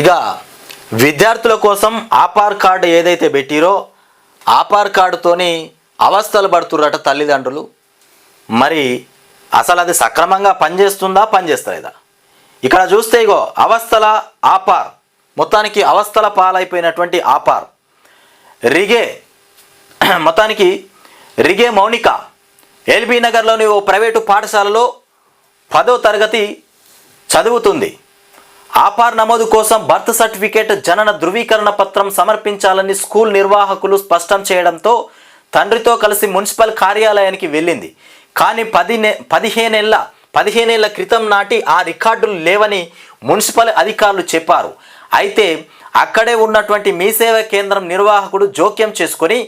ఇక విద్యార్థుల కోసం ఆపార్ కార్డు ఏదైతే పెట్టిరో ఆపార్ కార్డుతోని అవస్థలు పడుతుర్రట తల్లిదండ్రులు. మరి అసలు అది సక్రమంగా పనిచేస్తుందా పనిచేస్తలేదా? ఇక్కడ చూస్తే ఇగో అవస్థల ఆపార్ మొత్తానికి అవస్థల పాలైపోయినటువంటి ఆపార్ రిగే మొత్తానికి రిగే మౌనిక ఎల్బీ నగర్లోని ఓ ప్రైవేటు పాఠశాలలో పదో తరగతి చదువుతుంది. ఆపార్ నమోదు కోసం బర్త్ సర్టిఫికేట్ జనన ధృవీకరణ పత్రం సమర్పించాలని స్కూల్ నిర్వాహకులు స్పష్టం చేయడంతో తండ్రితో కలిసి మున్సిపల్ కార్యాలయానికి వెళ్ళింది. కానీ పది నె పదిహేనేళ్ళ పదిహేనేళ్ళ క్రితం నాటి ఆ రికార్డులు లేవని మున్సిపల్ అధికారులు చెప్పారు. అయితే అక్కడే ఉన్నటువంటి మీసేవ కేంద్రం నిర్వాహకుడు జోక్యం చేసుకొని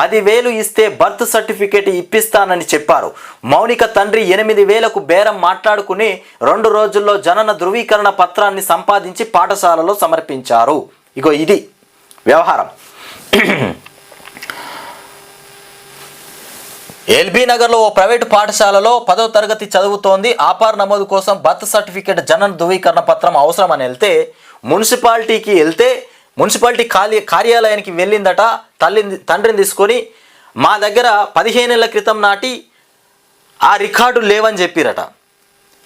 పదివేలు ఇస్తే బర్త్ సర్టిఫికేట్ ఇప్పిస్తానని చెప్పారు. మౌనిక తండ్రి ఎనిమిది వేలకు బేరం మాట్లాడుకుని రెండు రోజుల్లో జనన ధృవీకరణ పత్రాన్ని సంపాదించి పాఠశాలలో సమర్పించారు. ఇగో ఇది వ్యవహారం. ఎల్బీ నగర్లో ఓ ప్రైవేటు పాఠశాలలో పదో తరగతి చదువుతోంది. ఆపార్ నమోదు కోసం బర్త్ సర్టిఫికేట్ జనన ధృవీకరణ పత్రం అవసరమని వెళ్తే మున్సిపాలిటీకి వెళ్తే మున్సిపాలిటీ కార్య కార్యాలయానికి వెళ్ళిందట తల్లిని తండ్రిని తీసుకొని మా దగ్గర పదిహేనేళ్ళ క్రితం నాటి ఆ రికార్డు లేవని చెప్పిరట.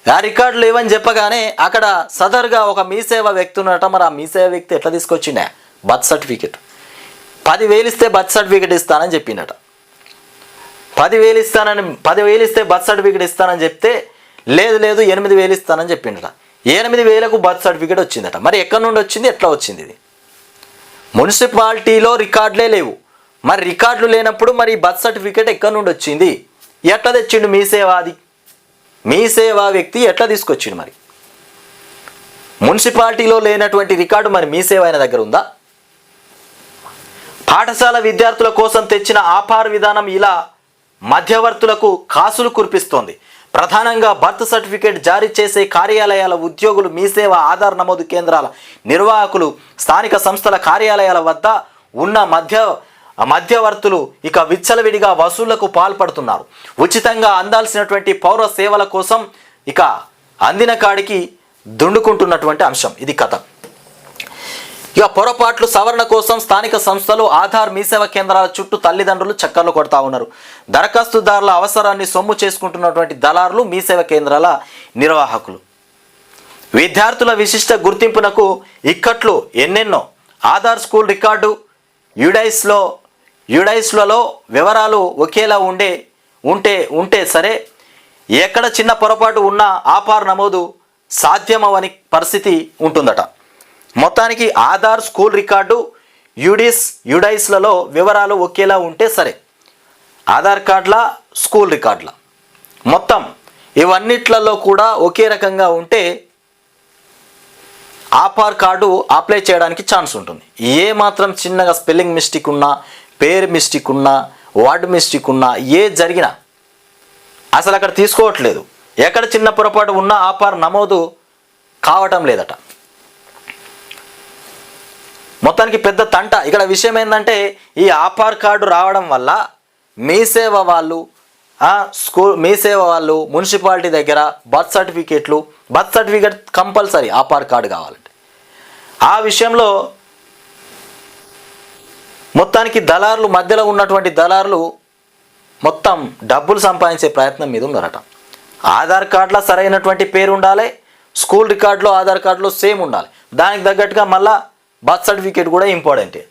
ఆ రికార్డు లేవని చెప్పగానే అక్కడ సదర్గా ఒక మీసేవ వ్యక్తి ఉన్నట మరి ఆ మీసేవ వ్యక్తి ఎట్లా తీసుకొచ్చిండే? Birth certificate. పదివేలు ఇస్తే బర్త్ సర్టిఫికేట్ ఇస్తానని చెప్పిండట పదివేలు ఇస్తానని పదివేలు ఇస్తే బర్త్ సర్టిఫికేట్ ఇస్తానని చెప్తే లేదు లేదు ఎనిమిది వేలు ఇస్తానని చెప్పిండట ఎనిమిది వేలకు బర్త్ సర్టిఫికేట్ వచ్చిందట. మరి ఎక్కడి నుండి వచ్చింది? ఎట్లా వచ్చింది ఇది? మున్సిపాలిటీలో రికార్డులే లేవు. మరి రికార్డులు లేనప్పుడు మరి బర్త్ సర్టిఫికేట్ ఎక్కడి నుండి వచ్చింది? ఎట్లా తెచ్చిండు మీ సేవాది మీ సేవా వ్యక్తి ఎట్లా తీసుకొచ్చిండు మరి? మున్సిపాలిటీలో లేనటువంటి రికార్డు మరి మీ సేవ ఆయన దగ్గర ఉందా? పాఠశాల విద్యార్థుల కోసం తెచ్చిన ఆపార్ విధానం ఇలా మధ్యవర్తులకు కాసులు కురిపిస్తోంది. ప్రధానంగా బర్త్ సర్టిఫికేట్ జారీ చేసే కార్యాలయాల ఉద్యోగులు మీ సేవ ఆధార్ నమోదు కేంద్రాల నిర్వాహకులు స్థానిక సంస్థల కార్యాలయాల వద్ద ఉన్న మధ్య మధ్యవర్తులు ఇక విచ్చలవిడిగా వసూళ్ళకు పాల్పడుతున్నారు. ఉచితంగా అందాల్సినటువంటి పౌర సేవల కోసం ఇక అందిన కాడికి దుండుకుంటున్నటువంటి అంశం. ఇది కథ. ఇక పొరపాట్లు సవరణ కోసం స్థానిక సంస్థలు ఆధార్ మీసేవ కేంద్రాల చుట్టూ తల్లిదండ్రులు చక్కర్లు కొడతా ఉన్నారు. దరఖాస్తుదారుల అవసరాన్ని సొమ్ము చేసుకుంటున్నటువంటి దళారులు మీసేవ కేంద్రాల నిర్వాహకులు. విద్యార్థుల విశిష్ట గుర్తింపునకు ఇక్కట్లు ఎన్నెన్నో. ఆధార్ స్కూల్ రికార్డు యుడైస్లో యుడైస్లలో వివరాలు ఒకేలా ఉండే ఉంటే ఉంటే సరే ఎక్కడ చిన్న పొరపాటు ఉన్నా ఆపార్ నమోదు సాధ్యమవని పరిస్థితి ఉంటుందట. మొత్తానికి ఆధార్ స్కూల్ రికార్డు యుడిస్ యుడైస్లలో వివరాలు ఒకేలా ఉంటే సరే. ఆధార్ కార్డుల స్కూల్ రికార్డుల. మొత్తం ఇవన్నిట్లలో కూడా ఒకే రకంగా ఉంటే ఆపార్ కార్డు అప్లై చేయడానికి ఛాన్స్ ఉంటుంది. ఏ మాత్రం చిన్నగా స్పెల్లింగ్ మిస్టేక్ ఉన్నా పేరు మిస్టేక్ ఉన్నా వార్డ్ మిస్టేక్ ఉన్నా ఏ జరిగినా అసలు అక్కడ తీసుకోవట్లేదు. ఎక్కడ చిన్న పొరపాటు ఉన్నా ఆపార్ నమోదు కావటం లేదట. మొత్తానికి పెద్ద తంట. ఇక్కడ విషయం ఏంటంటే ఈ ఆపార్ కార్డు రావడం వల్ల మీ సేవ వాళ్ళు స్కూల్ మీ సేవ వాళ్ళు మున్సిపాలిటీ దగ్గర బర్త్ సర్టిఫికేట్లు birth certificate compulsory APAAR card కావాలంటే. ఆ విషయంలో మొత్తానికి దళారులు మధ్యలో ఉన్నటువంటి దళారులు మొత్తం డబ్బులు సంపాదించే ప్రయత్నం మీద ఉన్నారట. ఆధార్ కార్డులో సరైనటువంటి పేరు ఉండాలి స్కూల్ రికార్డులో ఆధార్ కార్డులో సేమ్ ఉండాలి. దానికి తగ్గట్టుగా మళ్ళీ బర్త్ సర్టిఫికేట్ కూడా ఇంపార్టెంటే.